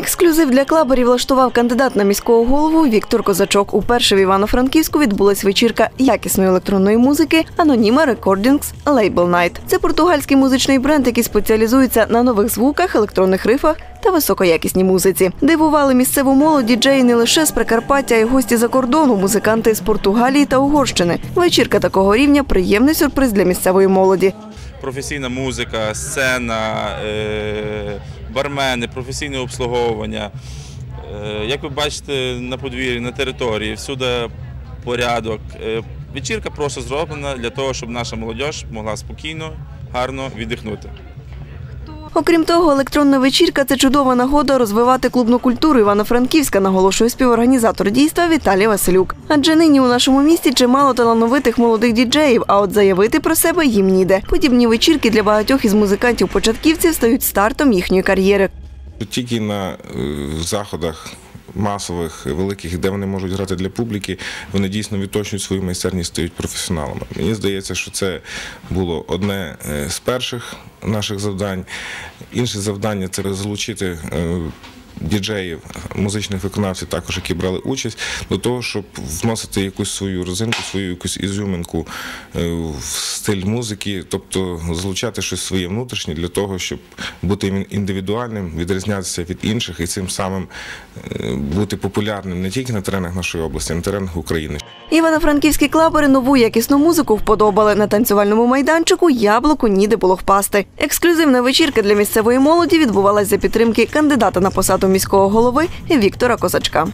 Ексклюзив для клаберів влаштував кандидат на міського голову Віктор Козачок. Уперше в Івано-Франківську відбулась вечірка якісної електронної музики Аноніма Recordings Label Night. Це португальський музичний бренд, який спеціалізується на нових звуках, електронних рифах та високоякісній музиці. Дивували місцеву молодь діджеї не лише з Прикарпаття, а й гості за кордону, музиканти з Португалії та Угорщини. Вечірка такого рівня приємний сюрприз для місцевої молоді. професійна музика, сцена, е, бармени, професійне обслуговування. Е, Як ви бачите, на подвір'ї, на території, всюди порядок. Е, Вечірка просто зроблена для того, щоб наша молодь могла спокійно, гарно віддихнути. Окрім того, електронна вечірка це чудова нагода розвивати клубну культуру Івано-Франківська, наголошує співорганізатор дійства Віталій Василюк. Адже нині у нашому місті чимало талановитих молодих діджеїв, а от заявити про себе їм ніде. Подібні вечірки для багатьох із музикантів-початківців стають стартом їхньої кар'єри. Тільки на е, заходах масових, великих, де вони можуть грати для публіки, вони дійсно відточують свою майстерність, стають професіоналами. Мені здається, що це було одне е, з перших наших завдань. Інше завдання це залучити. Діджеїв, музичних виконавців, також які брали участь, до того, щоб вносити якусь свою розинку, свою якусь ізюминку е, в стиль музики, тобто залучати щось своє внутрішнє для того, щоб бути індивідуальним, відрізнятися від інших і цим самим е, бути популярним не тільки на теренах нашої області, а на теренах України. Івано-франківські клабери нову якісну музику вподобали на танцювальному майданчику. Яблуку ніде було впасти. Ексклюзивна вечірка для місцевої молоді відбувалась за підтримки кандидата на посаду міського голови Віктора Козачка.